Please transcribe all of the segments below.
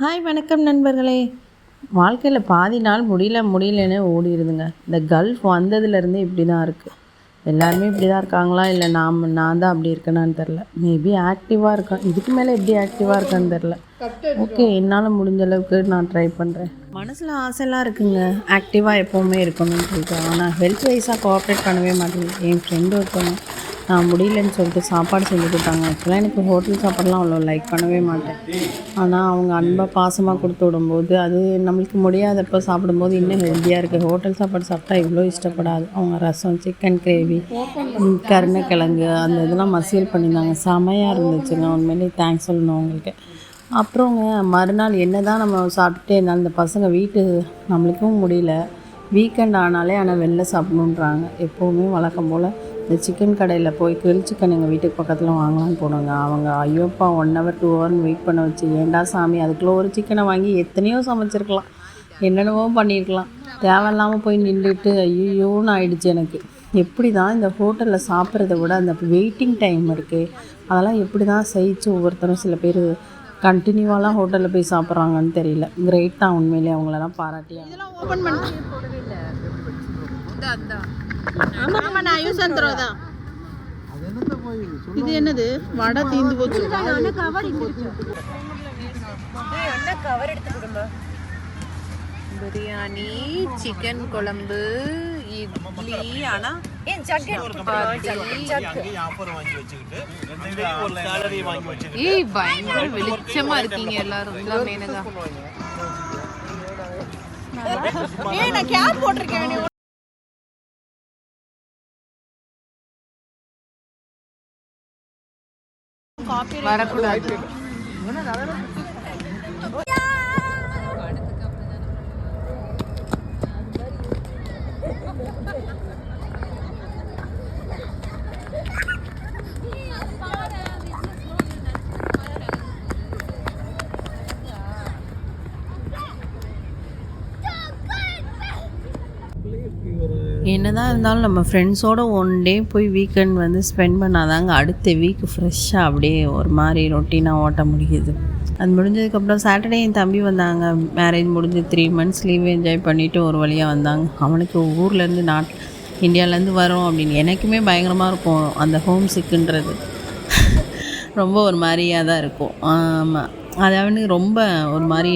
Hi வணக்கம் நண்பர்களே. வாழ்க்கையில் பாதி நாள் முடியல முடியலன்னு ஓடிடுதுங்க இந்த கல்ஃப் வந்ததுலேருந்து இப்படி தான் இருக்குது எல்லாருமே இப்படி தான் இருக்காங்களா இல்லை நாம் நான் தான் அப்படி இருக்கேனான்னு தெரில மேபி ஆக்டிவாக இருக்கேன் இதுக்கு மேலே எப்படி ஆக்டிவாக இருக்கான்னு தெரில ஓகே என்னால் முடிஞ்ச அளவுக்கு நான் ட்ரை பண்ணுறேன் மனசில் ஆசைலாம் இருக்குங்க. ஆக்டிவாக எப்போவுமே இருக்கணும்னு சொல்லிட்டு. ஆனால் ஹெல்த் வைஸாக கோஆப்ரேட் பண்ணவே மாட்டேங்குது. என் ஃப்ரெண்டு ஒருத்தவங்க முடியலன்னு சொல்லிட்டு சாப்பாடு செஞ்சு கொடுத்தாங்க. ஆக்சுவலாக எனக்கு ஹோட்டல் சாப்பாடுலாம் அவ்வளோ லைக் பண்ணவே மாட்டேன். ஆனால் அவங்க அன்பாக பாசமாக கொடுத்து விடும்போது அது நம்மளுக்கு முடியாதப்போ சாப்பிடும்போது இன்னும் ஹெல்த்தியாக இருக்குது ஹோட்டல் சாப்பாடு சாப்பிட்டா இவ்வளோ இஷ்டப்படாது. அவங்க ரசம் சிக்கன் கிரேவி கருணைக்கிழங்கு அந்த இதெல்லாம் மசியல் பண்ணியிருந்தாங்க. செமையாக இருந்துச்சுங்க. உண்மையிலேயே தேங்க்ஸ் சொல்லணும் அவங்களுக்கு. அப்புறங்க மறுநாள் என்ன தான் நம்ம சாப்பிட்டுட்டே இருந்தாலும் இந்த பசங்க வீட்டு நம்மளுக்கும் முடியல. வீக்கெண்ட் ஆனாலே ஆனால் வெளில சாப்பிடணுன்றாங்க. எப்போவுமே வழக்கம் போல் இந்த சிக்கன் கடையில் போய் கிரில் சிக்கன் எங்கள் வீட்டுக்கு பக்கத்தில் வாங்கலாம்னு போனாங்க. அவங்க ஐயோப்பா ஒன் ஹவர் டூ ஹவர்னு வெயிட் பண்ண வச்சு ஏன்டா சாமி அதுக்குள்ளே ஒரு சிக்கனை வாங்கி எத்தனையோ சமைச்சிருக்கலாம். என்னென்னவோ பண்ணியிருக்கலாம் தேவையில்லாமல் போய் நின்றுட்டு ஐயோன்னு ஆயிடுச்சு எனக்கு. எப்படி தான் இந்த ஹோட்டலில் சாப்பிட்றத விட அந்த வெயிட்டிங் டைம் இருக்குது அதெல்லாம் எப்படி தான் சகிச்சு ஒவ்வொருத்தரும் சில பேர் கண்டினியூவாலாம் ஹோட்டலில் போய் சாப்பிட்றாங்கன்னு தெரியல. கிரேட் தான் உண்மையிலே அவங்களெல்லாம் பாராட்டி இதெல்லாம் ஓபன் பண்ண ஆமா ஆமா நான் யூஸ் தான். இது என்னது? வடை தீந்து போச்சு. பிரியாணி சிக்கன் குழம்பு இட்லி ஆனா ஏய் பயங்கர வெளிச்சமா இருக்கீங்க எல்லாரும். ஏய் நான் கேப் போட்டிருக்கேன். കോപ്പി വരക്കൂടാ என்னதான் இருந்தாலும் நம்ம ஃப்ரெண்ட்ஸோட ஒன் டே போய் வீக்கெண்ட் வந்து ஸ்பெண்ட் பண்ணாதாங்க அடுத்த வீக் ஃப்ரெஷ்ஷாக அப்படியே ஒரு மாதிரி ரொட்டீனாக ஓட்ட முடியுது. அது முடிஞ்சதுக்கப்புறம் சாட்டர்டே என் தம்பி வந்தாங்க. மேரேஜ் முடிஞ்சு த்ரீ மந்த்ஸ் லீவ் என்ஜாய் பண்ணிவிட்டு ஒரு வழியாக வந்தாங்க. அவனுக்கு ஊர்லேருந்து நாட் இந்தியாவிலேருந்து வரோம் அப்படின்னு எனக்குமே பயங்கரமாக இருக்கும் அந்த ஹோம் சிக்குன்றது ரொம்ப ஒரு மாதிரியாக தான் இருக்கும். ஆமாம் அது ரொம்ப ஒரு மாதிரி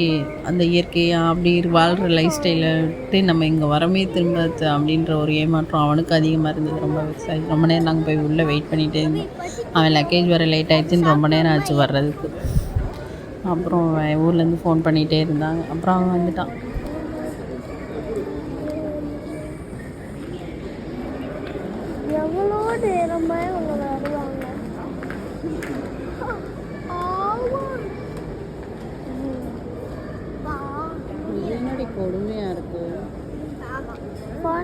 அந்த இயற்கையாக அப்படி வாழ்கிற லைஃப் ஸ்டைலை விட்டு நம்ம இங்கே வரமே திரும்ப அப்படின்ற ஒரு ஏமாற்றம் அவனுக்கு அதிகமாக இருந்தது. ரொம்ப விவசாயி ரொம்ப நேரம் நாங்கள் போய் உள்ளே வெயிட் பண்ணிகிட்டே இருந்தோம். அவன் லக்கேஜ் வர லேட் ஆகிடுச்சின்னு ரொம்ப நேரம் ஆச்சு வர்றதுக்கு. அப்புறம் ஊர்லேருந்து ஃபோன் பண்ணிகிட்டே இருந்தாங்க. அப்புறம் அவன் வந்துட்டான். எவ்வளோ நேரமாக இவங்க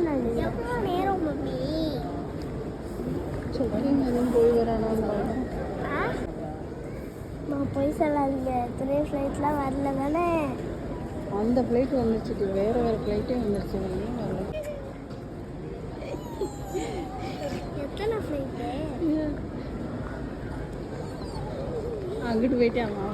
எவ்வளோ நேரம் மம்மி? எதுவும் போய் வரணும் நான் போய் சொல்லாதீங்க. எத்தனை ஃப்ளைட்லாம் வரல தானே? அந்த ஃப்ளைட் வந்துருச்சு வேறு வேறு ஃப்ளைட்டே வந்துருச்சு எத்தனை ஃப்ளைட்டு அங்கிட்டு போயிட்டு அவன்